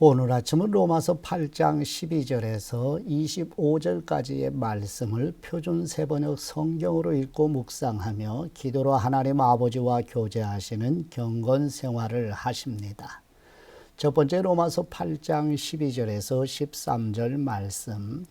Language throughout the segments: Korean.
오늘 아침은 로마서 8장 12절에서 25절까지의 말씀을 표준 세번역 성경으로 읽고 묵상하며 기도로 하나님 아버지와 교제하시는 경건 생활을 하십니다. 첫 번째 로마서 8장 12절에서 13절 말씀.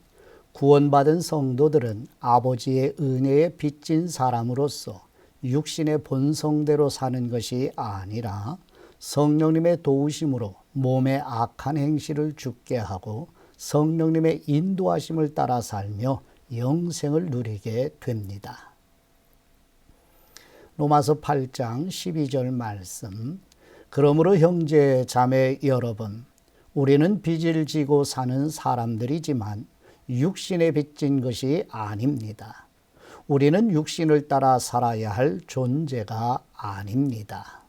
구원받은 성도들은 아버지의 은혜에 빚진 사람으로서 육신의 본성대로 사는 것이 아니라 성령님의 도우심으로 몸의 악한 행실을 죽게 하고 성령님의 인도하심을 따라 살며 영생을 누리게 됩니다. 로마서 8장 12절 말씀. 그러므로 형제 자매 여러분, 우리는 빚을 지고 사는 사람들이지만 육신에 빚진 것이 아닙니다. 우리는 육신을 따라 살아야 할 존재가 아닙니다.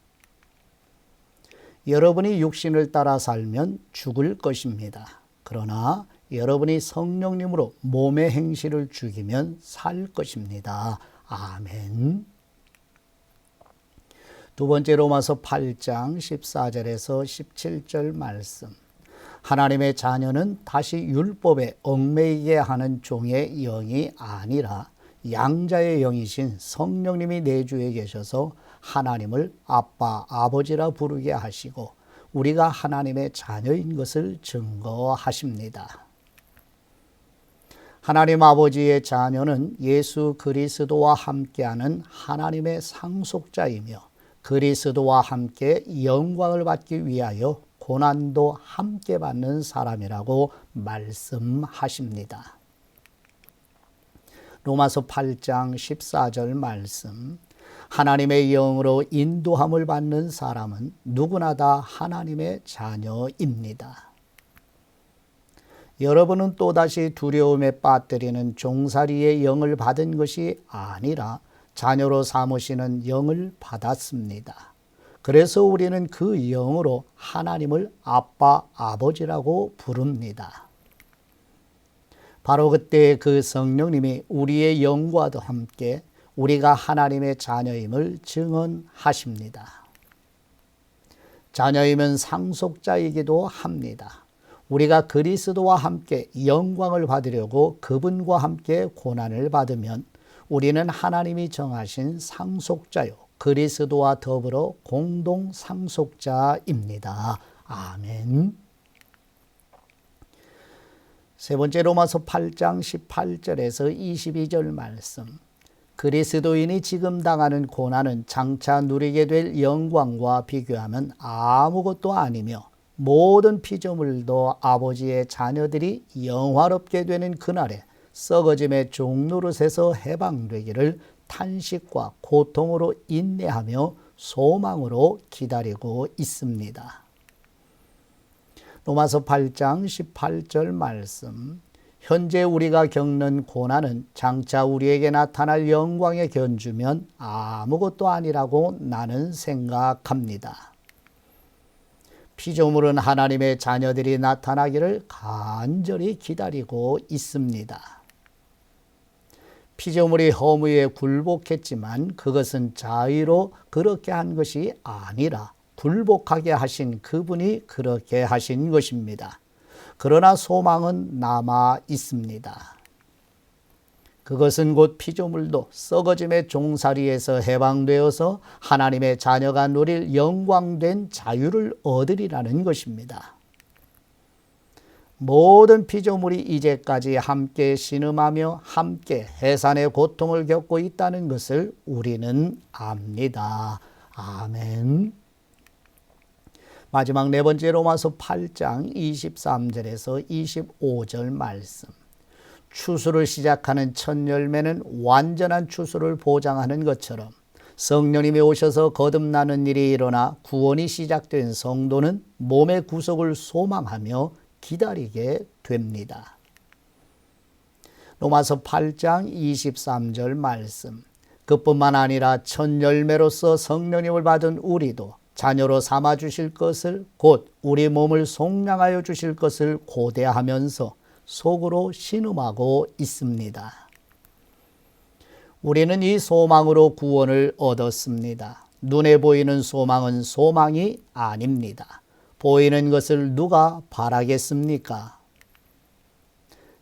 여러분이 육신을 따라 살면 죽을 것입니다. 그러나 여러분이 성령님으로 몸의 행실을 죽이면 살 것입니다. 아멘. 두 번째 로마서 8장 14절에서 17절 말씀. 하나님의 자녀는 다시 율법에 얽매이게 하는 종의 영이 아니라 양자의 영이신 성령님이 내 주에 계셔서 하나님을 아빠, 아버지라 부르게 하시고 우리가 하나님의 자녀인 것을 증거하십니다. 하나님 아버지의 자녀는 예수 그리스도와 함께하는 하나님의 상속자이며 그리스도와 함께 영광을 받기 위하여 고난도 함께 받는 사람이라고 말씀하십니다. 로마서 8장 14절 말씀. 하나님의 영으로 인도함을 받는 사람은 누구나 다 하나님의 자녀입니다. 여러분은 또다시 두려움에 빠뜨리는 종살이의 영을 받은 것이 아니라 자녀로 삼으시는 영을 받았습니다. 그래서 우리는 그 영으로 하나님을 아빠, 아버지라고 부릅니다. 바로 그때 그 성령님이 우리의 영과도 함께 우리가 하나님의 자녀임을 증언하십니다. 자녀이면 상속자이기도 합니다. 우리가 그리스도와 함께 영광을 받으려고 그분과 함께 고난을 받으면 우리는 하나님이 정하신 상속자요. 그리스도와 더불어 공동 상속자입니다. 아멘. 세 번째 로마서 8장 18절에서 22절 말씀. 그리스도인이 지금 당하는 고난은 장차 누리게 될 영광과 비교하면 아무것도 아니며 모든 피조물도 아버지의 자녀들이 영화롭게 되는 그날에 썩어짐의 종노릇에서 해방되기를 탄식과 고통으로 인내하며 소망으로 기다리고 있습니다. 로마서 8장 18절 말씀 현재 우리가 겪는 고난은 장차 우리에게 나타날 영광에 견주면 아무것도 아니라고 나는 생각합니다. 피조물은 하나님의 자녀들이 나타나기를 간절히 기다리고 있습니다. 피조물이 허무에 굴복했지만 그것은 자의로 그렇게 한 것이 아니라 굴복하게 하신 그분이 그렇게 하신 것입니다. 그러나 소망은 남아 있습니다. 그것은 곧 피조물도 썩어짐의 종살이에서 해방되어서 하나님의 자녀가 누릴 영광된 자유를 얻으리라는 것입니다. 모든 피조물이 이제까지 함께 신음하며 함께 해산의 고통을 겪고 있다는 것을 우리는 압니다. 아멘. 마지막 네 번째 로마서 8장 23절에서 25절 말씀. 추수를 시작하는 첫 열매는 완전한 추수를 보장하는 것처럼 성령님이 오셔서 거듭나는 일이 일어나 구원이 시작된 성도는 몸의 구속을 소망하며 기다리게 됩니다. 로마서 8장 23절 말씀. 그뿐만 아니라 첫 열매로서 성령님을 받은 우리도 자녀로 삼아 주실 것을 곧 우리 몸을 속량하여 주실 것을 고대하면서 속으로 신음하고 있습니다. 우리는 이 소망으로 구원을 얻었습니다. 눈에 보이는 소망은 소망이 아닙니다. 보이는 것을 누가 바라겠습니까?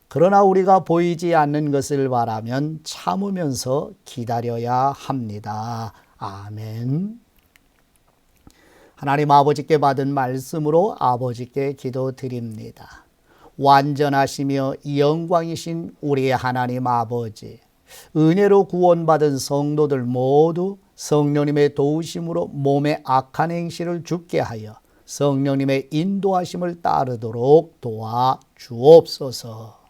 그러나 우리가 보이지 않는 것을 바라면 참으면서 기다려야 합니다. 아멘. 하나님 아버지께 받은 말씀으로 아버지께 기도드립니다. 완전하시며 영광이신 우리 하나님 아버지, 은혜로 구원받은 성도들 모두 성령님의 도우심으로 몸의 악한 행실을 죽게 하여 성령님의 인도하심을 따르도록 도와 주옵소서.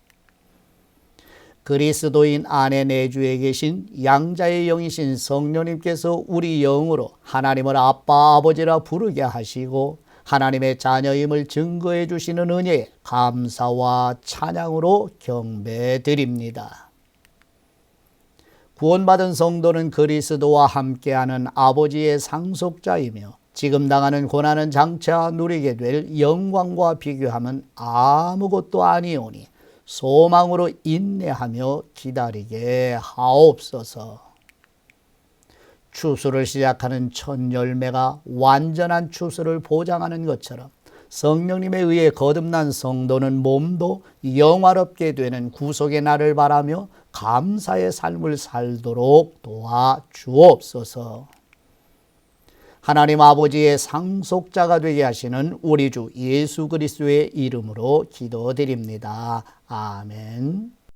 그리스도인 안에 내주에 계신 양자의 영이신 성령님께서 우리 영으로 하나님을 아빠 아버지라 부르게 하시고 하나님의 자녀임을 증거해 주시는 은혜에 감사와 찬양으로 경배드립니다. 구원받은 성도는 그리스도와 함께하는 아버지의 상속자이며 지금 당하는 고난은 장차 누리게 될 영광과 비교하면 아무것도 아니오니 소망으로 인내하며 기다리게 하옵소서. 추수를 시작하는 첫 열매가 완전한 추수를 보장하는 것처럼 성령님에 의해 거듭난 성도는 몸도 영화롭게 되는 구속의 날을 바라며 감사의 삶을 살도록 도와 주옵소서. 하나님 아버지의 상속자가 되게 하시는 우리 주 예수 그리스도의 이름으로 기도드립니다. 아멘.